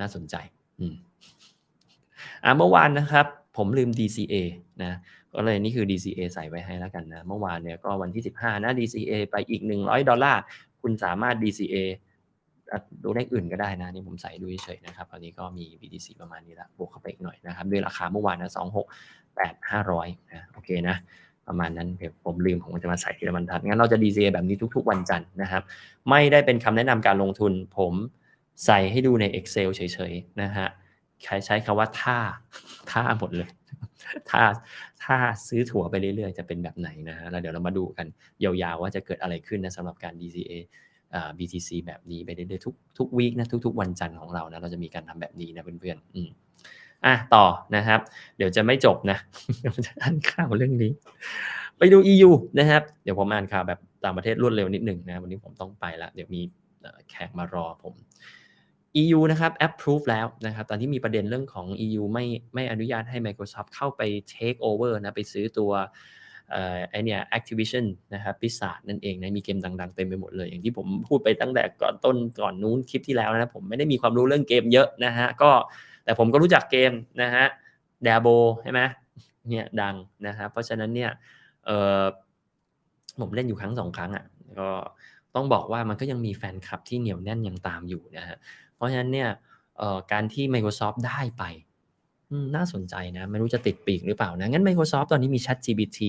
น่าสนใจอืมอ่าเมื่อวานนะครับ ผมลืม DCA นะก็เลยนี่คือ DCA ใส่ไว้ให้แล้วกันนะ เมื่อวานเนี่ยก็วันที่ 15 นะ DCA ไปอีก 100 ดอลลาร์ คุณสามารถ DCA ดูเลขอื่นก็ได้นะ นี่ผมใส่ดูเฉยๆนะครับ ตอนนี้ก็มี BTC ประมาณนี้ล้วบวกเข้าไปอีกหน่อยนะครับ ด้วยราคาเมื่อวานนะ26,800นะโอเคนะ ประมาณนั้นเดี๋ยวผมลืมผมจะมาใส่ทีละบรรทัด งั้นเราจะ DCA แบบนี้ทุก ๆ วันจันทร์นะครับ ไม่ได้เป็นคำแนะนำการลงทุนผม ใส่ให้ดูใน Excel เฉยๆนะฮะใช้ใช้คำว่าถ้าถ้าหมดเลยถ้าถ้าซื้อถั่วไปเรื่อยๆ จะเป็นแบบไหนนะฮะแล้วเดี๋ยวเรามาดูกันยาวๆ ว่าจะเกิดอะไรขึ้นนะสำหรับการ DCA อ่า BTC แบบนี้ไปเรื่อยๆทุกทุกวีคนะทุกๆ วันจันทร์ของเรานะเราจะมีการทำแบบนี้นะเพื่อนๆอืมอะต่อนะครับ เดี๋ยวจะไม่จบนะจะอ่านข่าวเรื่องนี้ ไปดู EU นะครับ เดี๋ยวผมอ่านข่าวแบบต่างประเทศรวดเร็วนิดหนึ่งนะวันนี้ผมต้องไปละเดี๋ยวมีแขกมารอผม EU นะครับ approve แล้วนะครับ ตอนที่มีประเด็นเรื่องของ EU ไม่ไม่อนุญาตให้ Microsoft เข้าไป take over นะ ไปซื้อตัวไอเนี่ย Activision นะครับปีศาจนั่นเองนะ มีเกมดังๆเต็มไปหมดเลย อย่างที่ผมพูดไปตั้งแต่ก่อนต้นก่อนนู้นคลิปที่แล้วนะ ผมไม่ได้มีความรู้เรื่องเกมเยอะนะฮะ ก็แต่ผมก็รู้จักเกมนะฮะ d a b o ใช่ไหมเนี่ยดังนะครับเพราะฉะนั้นเนี่ยผมเล่นอยู่ครั้งสองครั้งอะ ก็ ต้องบอกว่ามันก็ยังมีแฟนคลับที่เหนียวแน่นยังตามอยู่นะฮะเพราะฉะนั้นเนี่ยการที่ Microsoft ได้ไปน่าสนใจนะ ไม่รู้จะติดปีกหรือเปล่านะ งั้น Microsoft ตอนนี้มี ChatGPT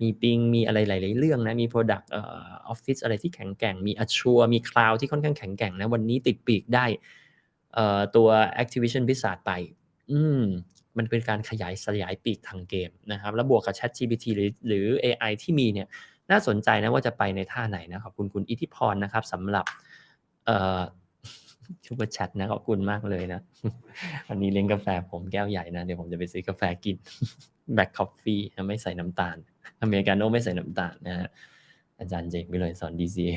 มี Bing มีอะไรหลาย ๆ เรื่องนะ มี Product เอ่อ Office อะไรที่แข็งแกร่ง มี Azure มี Cloud ที่ค่อนข้างแข็งแกร่งนะ วันนี้ติดปีกได้เอ่อตัว Activision Blizzard ไป อืมมันเป็นการขยายสยายปีกทางเกมนะครับ แล้วบวกกับ ChatGPT หรือหรือ AI ที่มีเนี่ย น่าสนใจนะว่าจะไปในท่าไหนนะขอบคุณคุณอิทธิพรนะครับสำหรับเอ่อซูเปร์แชทนะขอบคุณมากเลยนะวันนี้เลี้ยงกาแฟผมแก้วใหญ่นะ เดี๋ยวผมจะไปซื้อกาแฟกินแบล็คคอฟฟี่ไม่ใส่น้ำตาล อเมริกาโน่ไม่ใส่น้ำตาลนะฮะอาจารย์เจงไปเลยสอน DCA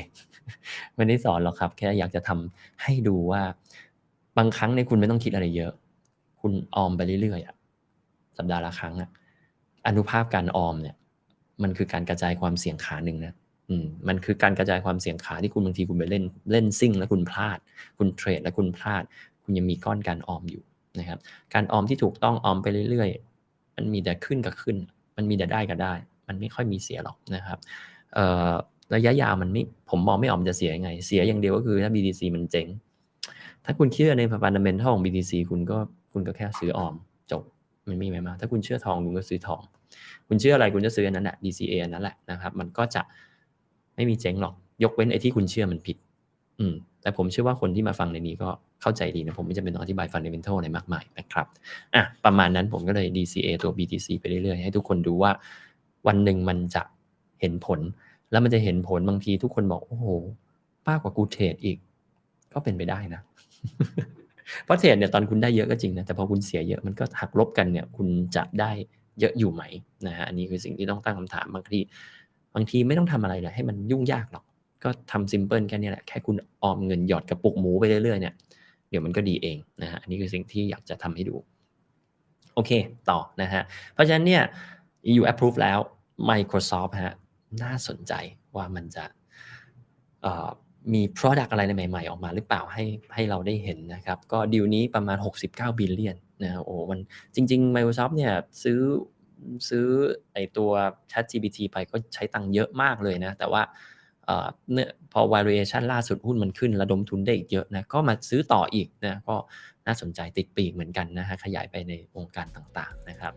ไม่ได้สอนหรอกครับ แค่อยากจะทำให้ดูว่า บางครั้งเนี่ยคุณไม่ต้องคิดอะไรเยอะ คุณออมไปเรื่อยๆสัปดาห์ละครั้งอะอนุภาพการออมเนี่ย มันคือการกระจายความเสี่ยงขาหนึ่งนะอืมมันคือการกระจายความเสี่ยงขาที่คุณบางทีคุณไปเล่นเล่นซิ่ง แล้วคุณพลาด คุณเทรดแล้วคุณพลาด คุณยังมีก้อนการออมอยู่นะครับ การออมที่ถูกต้องออมไปเรื่อยๆ มันมีแต่ขึ้นกับขึ้น มันมีแต่ได้กับได้ มันไม่ค่อยมีเสียหรอกนะครับเอ่อระยะยาวมันไม่ผมมองไม่ออกมันจะเสียยังไง เสียอย่างเดียวก็คือถ้า BTC มันเจ๊งถ้าคุณเชื่อใน fundamental ของ BTC คุณก็คุณก็แค่ซื้อออมจบมันมีไหมมาถ้าคุณเชื่อทองคุณก็ซื้อทอง คุณเชื่ออะไรคุณจะซื้ออันนั้นแหละ DCA อันนั้นแหละนะครับ มันก็จะไม่มีเจ๊งหรอก ยกเว้นไอ้ที่คุณเชื่อมันผิด อืม แต่ผมเชื่อว่าคนที่มาฟังในนี้ก็เข้าใจดีนะผมไม่จำเป็นต้องอธิบาย fundamental อะไรมากมายนะครับอะประมาณนั้นผมก็เลย DCA ตัว BTC ไปเรื่อยๆให้ทุกคนดูว่า วันหนึ่งมันจะเห็นผล แล้วมันจะเห็นผลบางทีทุกคนบอกโอ้โหมากกว่ากูเทรดอีก ก็เป็นไปได้นะเพราะเทรดเนี่ยตอนคุณได้เยอะก็จริงนะแต่พอคุณเสียเยอะมันก็หักลบกันเนี่ย คุณจะได้ เยอะอยู่ไหมนะฮะอันนี้คือสิ่งที่ต้องตั้งคำถามบางทีบางทีไม่ต้องทำอะไรเลยให้มันยุ่งยากหรอกก็ทำซิมเพิลแค่นี้แหละแค่คุณออมเงินหยอดกระปุกหมูไปเรื่อยๆเนี่ยเดี๋ยวมันก็ดีเองนะฮะอันนี้คือสิ่งที่อยากจะทำให้ดูโอเค ต่อนะฮะ เพราะฉะนั้นเนี่ย EU approve แล้ว Microsoft ฮะ น่าสนใจว่ามันจะมี Product อะไรใหม่ ๆ ออกมาหรือเปล่าให้ให้เราได้เห็นนะครับ ก็ดีลนี้ประมาณ 69 บิลเลียน นะโอ้มันจริง ๆ Microsoft เนี่ยซื้อซื้อไอตัว ChatGPT ไปก็ใช้ตังค์เยอะมากเลยนะ แต่ว่าเนี่ยพอ valuation ล่าสุดหุ้นมันขึ้น ระดมทุนได้อีกเยอะนะ ก็มาซื้อต่ออีกนะ ก็น่าสนใจติดปีกเหมือนกันนะฮะ ขยายไปในองค์การต่างๆนะครับ